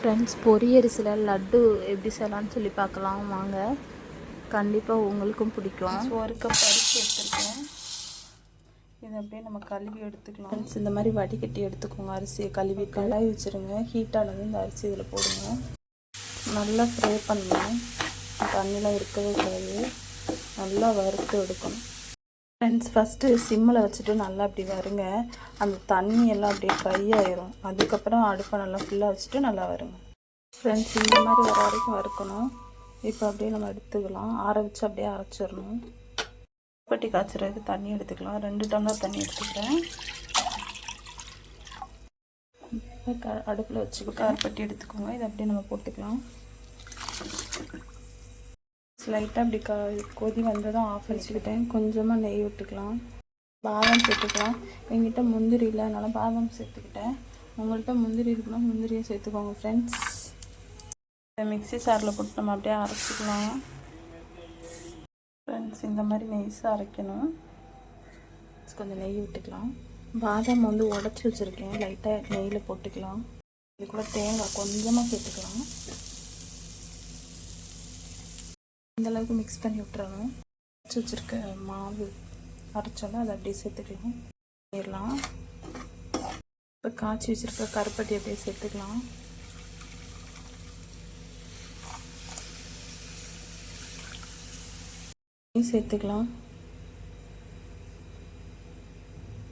Friends பொரியரிசியில் laddu எப்படி செய்யலாம்னு சொல்லி பார்க்கலாம். வாங்க. கண்டிப்பாக உங்களுக்கும் பிடிக்கும். ஒரு கப் அரிசி எடுத்துருக்கேன். இதை அப்படியே நம்ம கழுவி எடுத்துக்கலாம். Friends, இந்த மாதிரி வடிகட்டி எடுத்துக்கோங்க. அரிசியை கழுவி கடாய் வச்சுருங்க. ஹீட் ஆனது இந்த அரிசி இதில் போடுங்க. நல்லா ஃப்ரை பண்ணணும் தண்ணிலாம் இருக்கவே கூடாது. நல்லா வறுத்து எடுக்கணும். ஃப்ரெண்ட்ஸ் ஃபஸ்ட்டு சிம்மில் வச்சுட்டு நல்லா அப்படி வருங்க. அந்த தண்ணி எல்லாம் அப்படியே ட்ரை ஆயிரும். அதுக்கப்புறம் அடுப்பை நல்லா ஃபுல்லாக வச்சுட்டு நல்லா வருங்க. ஃப்ரெண்ட்ஸ் இந்த மாதிரி வர வரைக்கும் வறுக்கணும். இப்போ அப்படியே நம்ம எடுத்துக்கலாம். ஆற வச்சு அப்படியே அரைச்சிடணும். பட்டி காய்ச்சறதுக்கு தண்ணி எடுத்துக்கலாம். ரெண்டு டம்ளர் தண்ணி எடுத்துக்கிறேன். க அடுப்பில் வச்சுக்கிட்டு கார்பட்டி எடுத்துக்கோங்க. இதை அப்படியே நம்ம போட்டுக்கலாம். லைட்டாக அப்படி க கொதி வந்ததும் ஆஃப் வச்சுக்கிட்டேன் கொஞ்சமாக நெய் விட்டுக்கலாம். பாதாம் சேர்த்துக்கலாம். எங்கிட்ட முந்திரி இல்லை அதனால் பாதாம் சேர்த்துக்கிட்டேன். உங்கள்கிட்ட முந்திரி இருக்குன்னா முந்திரியை சேர்த்துக்கோங்க ஃப்ரெண்ட்ஸ் மிக்ஸி சாரில் போட்டு நம்ம அப்படியே அரைச்சிக்கலாம். ஃப்ரெண்ட்ஸ் இந்த மாதிரி நெய்ஸாக அரைக்கணும். கொஞ்சம் நெய் விட்டுக்கலாம். பாதாம் வந்து உடச்சி வச்சுருக்கேன். லைட்டாக நெய்யில் போட்டுக்கலாம். இது கூட தேங்காய் கொஞ்சமாக சேர்த்துக்கலாம். இந்தளவுக்கு மிக்ஸ் பண்ணி விட்டுறணும். அரைச்சி வச்சுருக்க மாவு அரைச்சோன்னா அதை அப்படியே சேர்த்துக்கலாம். பண்ணிடலாம் இப்போ காய்ச்சி வச்சுருக்க கருப்பட்டி அப்படியே சேர்த்துக்கலாம். சேர்த்துக்கலாம்.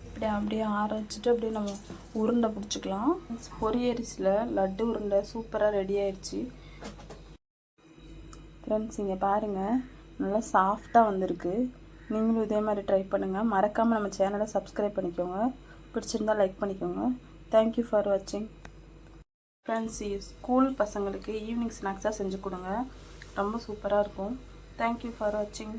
இப்படி அப்படியே ஆற வச்சுட்டு அப்படியே நம்ம உருண்டை பிடிச்சிக்கலாம். பொரியரிசியில் லட்டு உருண்டை சூப்பராக ரெடி ஆயிடுச்சு ஃப்ரெண்ட்ஸ் இங்கே பாருங்கள் நல்லா சாஃப்டாக வந்திருக்கு. நீங்களும் இதே மாதிரி ட்ரை பண்ணுங்கள் மறக்காமல் நம்ம சேனலை சப்ஸ்கிரைப் பண்ணிக்கோங்க. பிடிச்சிருந்தா லைக் பண்ணிக்கோங்க. தேங்க்யூ ஃபார் வாட்சிங் ஃப்ரெண்ட்ஸ் ஸ்கூல் பசங்களுக்கு ஈவினிங் ஸ்நாக்ஸாக செஞ்சு கொடுங்க. ரொம்ப சூப்பராக இருக்கும். தேங்க்யூ ஃபார் வாட்சிங்